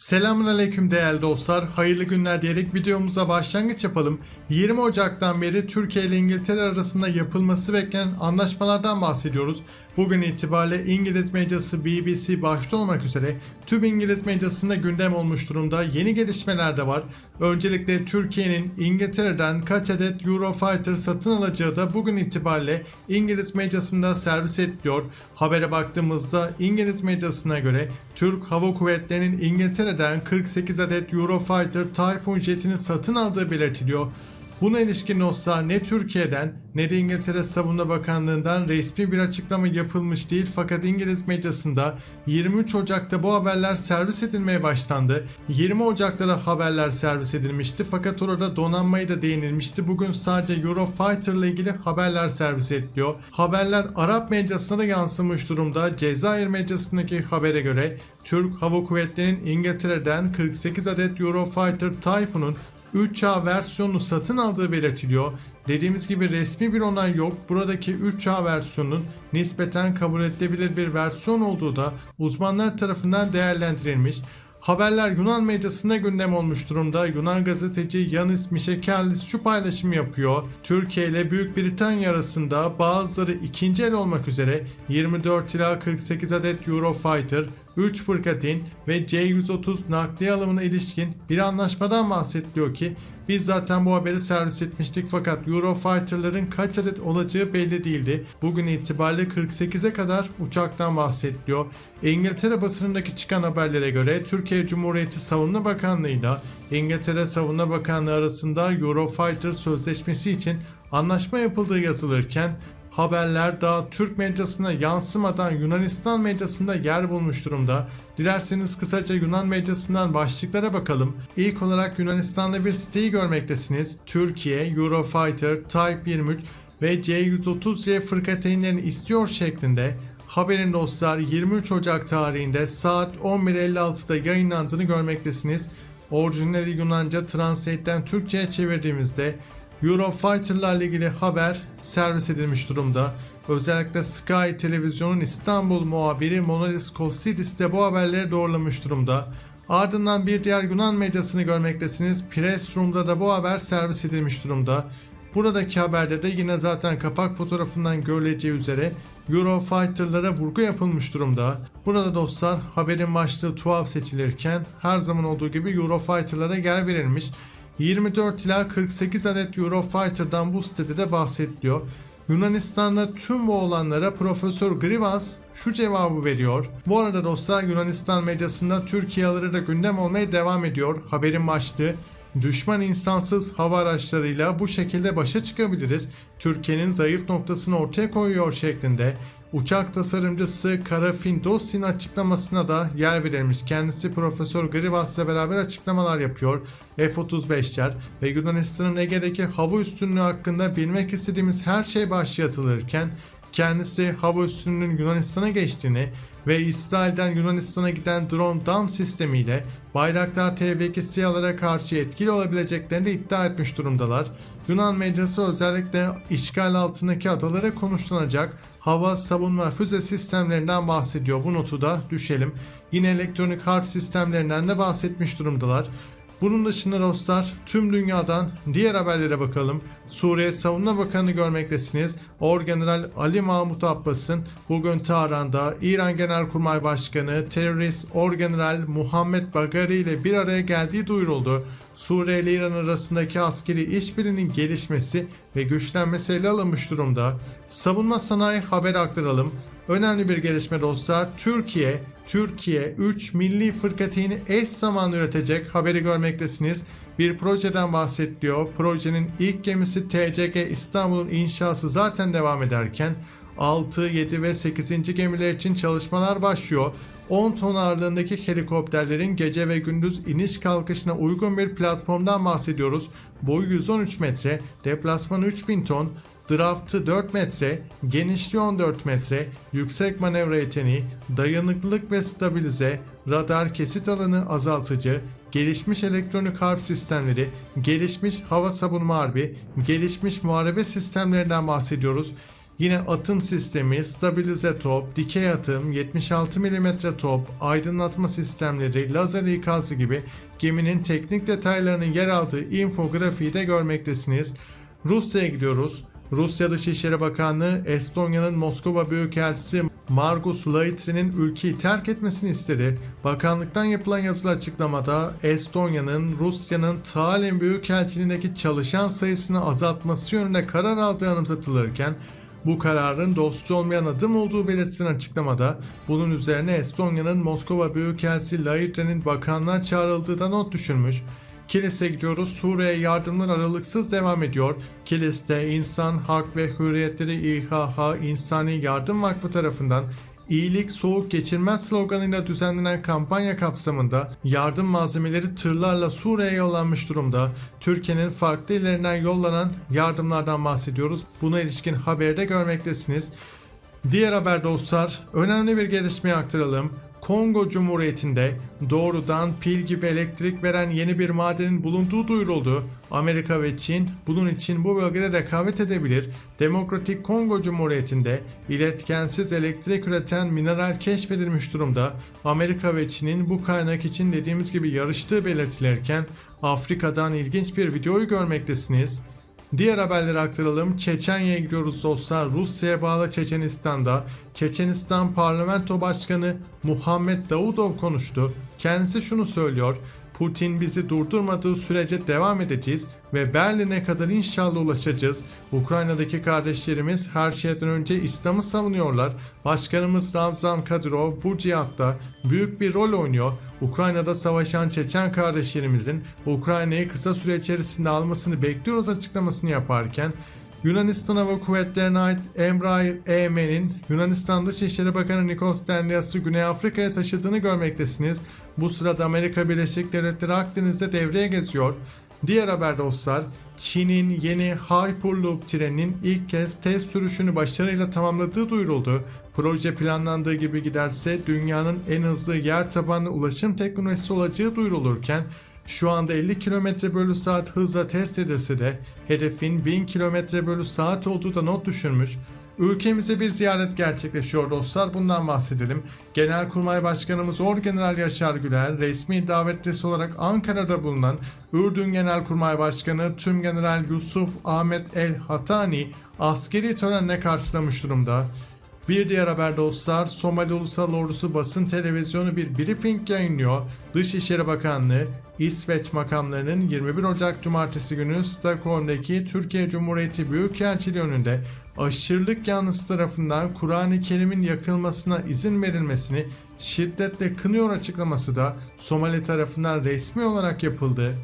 Selamünaleyküm değerli dostlar. Hayırlı günler diyerek videomuza başlangıç yapalım. 20 Ocak'tan beri Türkiye ile İngiltere arasında yapılması beklenen anlaşmalardan bahsediyoruz. Bugün itibariyle İngiliz medyası BBC başta olmak üzere tüm İngiliz medyasında gündem olmuş durumda. Yeni gelişmeler de var. Öncelikle Türkiye'nin İngiltere'den kaç adet Eurofighter satın alacağı da bugün itibariyle İngiliz medyasında servis ediliyor. Habere baktığımızda İngiliz medyasına göre Türk Hava Kuvvetleri'nin İngiltere'den 48 adet Eurofighter Typhoon jetini satın aldığı belirtiliyor. Buna ilişkin dostlar ne Türkiye'den ne de İngiltere Savunma Bakanlığı'ndan resmi bir açıklama yapılmış değil fakat İngiliz medyasında 23 Ocak'ta bu haberler servis edilmeye başlandı. 20 Ocak'ta da haberler servis edilmişti fakat orada donanmayı da değinilmişti. Bugün sadece Eurofighter ile ilgili haberler servis ediliyor. Haberler Arap medyasına da yansımış durumda. Cezayir medyasındaki habere göre Türk Hava Kuvvetleri'nin İngiltere'den 48 adet Eurofighter Typhoon'un 3A versiyonunu satın aldığı belirtiliyor. Dediğimiz gibi resmi bir onay yok. Buradaki 3A versiyonun nispeten kabul edilebilir bir versiyon olduğu da uzmanlar tarafından değerlendirilmiş. Haberler Yunan medyasında gündem olmuş durumda. Yunan gazeteci Yanis Mişekerlis şu paylaşımı yapıyor. Türkiye ile Büyük Britanya arasında bazıları ikinci el olmak üzere 24 ila 48 adet Eurofighter, 3 fırkateyn ve C-130 nakliye alımına ilişkin bir anlaşmadan bahsediliyor ki biz zaten bu haberi servis etmiştik fakat Eurofighter'ların kaç adet olacağı belli değildi. Bugün itibariyle 48'e kadar uçaktan bahsediliyor. İngiltere basınındaki çıkan haberlere göre Türkiye Cumhuriyeti Savunma Bakanlığı ile İngiltere Savunma Bakanlığı arasında Eurofighter sözleşmesi için anlaşma yapıldığı yazılırken haberler daha Türk medyasına yansımadan Yunanistan medyasında yer bulmuş durumda. Dilerseniz kısaca Yunan medyasından başlıklara bakalım. İlk olarak Yunanistan'da bir siteyi görmektesiniz. Türkiye, Eurofighter, Type 23 ve C-130C fırkateynlerini istiyor şeklinde Haberin dostlar 23 Ocak tarihinde saat 11.56'da yayınlandığını görmektesiniz. Orijinali Yunanca Translate'den Türkçe'ye çevirdiğimizde Eurofighter'larla ilgili haber servis edilmiş durumda. Özellikle Sky Televizyon'un İstanbul muhabiri Monalis Kossidis de bu haberleri doğrulamış durumda. Ardından bir diğer Yunan medyasını görmektesiniz. Press Room'da da bu haber servis edilmiş durumda. Buradaki haberde de yine zaten kapak fotoğrafından görüleceği üzere Eurofighter'lara vurgu yapılmış durumda. Burada dostlar haberin başlığı tuhaf seçilirken her zaman olduğu gibi Eurofighter'lara yer verilmiş. 24 ila 48 adet Eurofighter'dan bu sitede de bahsediliyor. Yunanistan'da tüm bu olanlara Profesör Grivas şu cevabı veriyor. Bu arada dostlar Yunanistan medyasında Türkiye alırı da gündem olmaya devam ediyor. Haberin başlığı Düşman insansız hava araçlarıyla bu şekilde başa çıkabiliriz. Türkiye'nin zayıf noktasını ortaya koyuyor şeklinde. Uçak tasarımcısı Kara Findos'in açıklamasına da yer verilmiş. Kendisi Profesör Grivas'la beraber açıklamalar yapıyor. F-35'ler ve Yunanistan'ın Ege'deki hava üstünlüğü hakkında bilmek istediğimiz her şey başlatılırken kendisi hava üstünlüğünün Yunanistan'a geçtiğini ve İsrail'den Yunanistan'a giden drone dam sistemiyle Bayraktar TB2 SİHA'lara karşı etkili olabileceklerini iddia etmiş durumdalar. Yunan medyası özellikle işgal altındaki adalara konuşlanacak hava savunma füze sistemlerinden bahsediyor. Bu notu da düşelim. Yine elektronik harp sistemlerinden de bahsetmiş durumdalar. Bunun dışında dostlar tüm dünyadan diğer haberlere bakalım. Suriye Savunma Bakanı görmektesiniz. Orgeneral Ali Mahmut Abbas'ın bugün Tahran'da İran Genelkurmay Başkanı terörist Orgeneral Muhammed Bagari ile bir araya geldiği duyuruldu. Suriye ile İran arasındaki askeri işbirliğinin gelişmesi ve güçlenmesi ele alınmış durumda. Savunma sanayi haber aktaralım. Önemli bir gelişme dostlar. Türkiye, Türkiye 3 milli fırkateyni eş zamanlı üretecek haberi görmektesiniz. Bir projeden bahsediliyor. Projenin ilk gemisi TCG İstanbul'un inşası zaten devam ederken 6, 7 ve 8. gemiler için çalışmalar başlıyor. 10 ton ağırlığındaki helikopterlerin gece ve gündüz iniş kalkışına uygun bir platformdan bahsediyoruz. Boyu 113 metre, deplasmanı 3000 ton, Draftı 4 metre, genişliği 14 metre, yüksek manevra yeteneği, dayanıklılık ve stabilize, radar kesit alanı azaltıcı, gelişmiş elektronik harp sistemleri, gelişmiş hava savunma harbi, gelişmiş muharebe sistemlerinden bahsediyoruz. Yine atım sistemi, stabilize top, dikey atım, 76 mm top, aydınlatma sistemleri, lazer ikazı gibi geminin teknik detaylarının yer aldığı infografiği de görmektesiniz. Rusya'ya gidiyoruz. Rusya Dışişleri Bakanlığı Estonya'nın Moskova Büyükelçisi Margus Laitrin'in ülkeyi terk etmesini istedi. Bakanlıktan yapılan yazılı açıklamada Estonya'nın Rusya'nın Tallinn Büyükelçiliğindeki çalışan sayısını azaltması yönünde karar aldığı anımsatılırken bu kararın dostçu olmayan adım olduğu belirtilen açıklamada bunun üzerine Estonya'nın Moskova Büyükelçisi Laitrin'in bakanlığa çağrıldığı da not düşürmüş. Kilis'e gidiyoruz. Suriye'ye yardımlar aralıksız devam ediyor. Kilis'te İnsan Hak ve Hürriyetleri İHH İnsani Yardım Vakfı tarafından İyilik soğuk geçirmez sloganıyla düzenlenen kampanya kapsamında yardım malzemeleri tırlarla Suriye'ye yollanmış durumda. Türkiye'nin farklı illerinden yollanan yardımlardan bahsediyoruz. Buna ilişkin haberi de görmektesiniz. Diğer haber dostlar, önemli bir gelişmeyi aktaralım. Kongo Cumhuriyeti'nde doğrudan pil gibi elektrik veren yeni bir madenin bulunduğu duyuruldu. Amerika ve Çin bunun için bu bölgede rekabet edebilir. Demokratik Kongo Cumhuriyeti'nde iletkensiz elektrik üreten mineral keşfedilmiş durumda. Amerika ve Çin'in bu kaynak için dediğimiz gibi yarıştığı belirtilirken Afrika'dan ilginç bir videoyu görmektesiniz. Diğer haberleri aktaralım. Çeçenya'ya gidiyoruz dostlar. Rusya'ya bağlı Çeçenistan'da Çeçenistan Parlamento Başkanı Muhammed Davudov konuştu. Kendisi şunu söylüyor. Putin bizi durdurmadığı sürece devam edeceğiz ve Berlin'e kadar inşallah ulaşacağız. Ukrayna'daki kardeşlerimiz her şeyden önce İslam'ı savunuyorlar. Başkanımız Ramzan Kadyrov bu cihatta büyük bir rol oynuyor. Ukrayna'da savaşan Çeçen kardeşlerimizin Ukrayna'yı kısa süre içerisinde almasını bekliyoruz açıklamasını yaparken Yunanistan Hava Kuvvetleri'ne ait Embraer EM'nin Yunanistan Dışişleri Bakanı Nikos Denlias'ı Güney Afrika'ya taşıdığını görmektesiniz. Bu sırada Amerika Birleşik Devletleri Akdeniz'de devreye geziyor. Diğer haber dostlar, Çin'in yeni Hyperloop treninin ilk kez test sürüşünü başarıyla tamamladığı duyuruldu. Proje planlandığı gibi giderse dünyanın en hızlı yer tabanlı ulaşım teknolojisi olacağı duyurulurken şu anda 50 km bölü saat hızla test edilse de hedefin 1000 km bölü saat olduğu da not düşürmüş. Ülkemize bir ziyaret gerçekleşiyor dostlar bundan bahsedelim. Genelkurmay Başkanımız Orgeneral Yaşar Güler resmi davetlisi olarak Ankara'da bulunan Ürdün Genelkurmay Başkanı Tümgeneral Yusuf Ahmet El Hatani askeri törenle karşılamış durumda. Bir diğer haber dostlar, Somali Ulusal Ordusu basın televizyonu bir briefing yayınlıyor. Dışişleri Bakanlığı, İsveç makamlarının 21 Ocak Cumartesi günü Stockholm'daki Türkiye Cumhuriyeti Büyükelçiliği önünde aşırılık yanlısı tarafından Kur'an-ı Kerim'in yakılmasına izin verilmesini şiddetle kınıyor açıklaması da Somali tarafından resmi olarak yapıldı.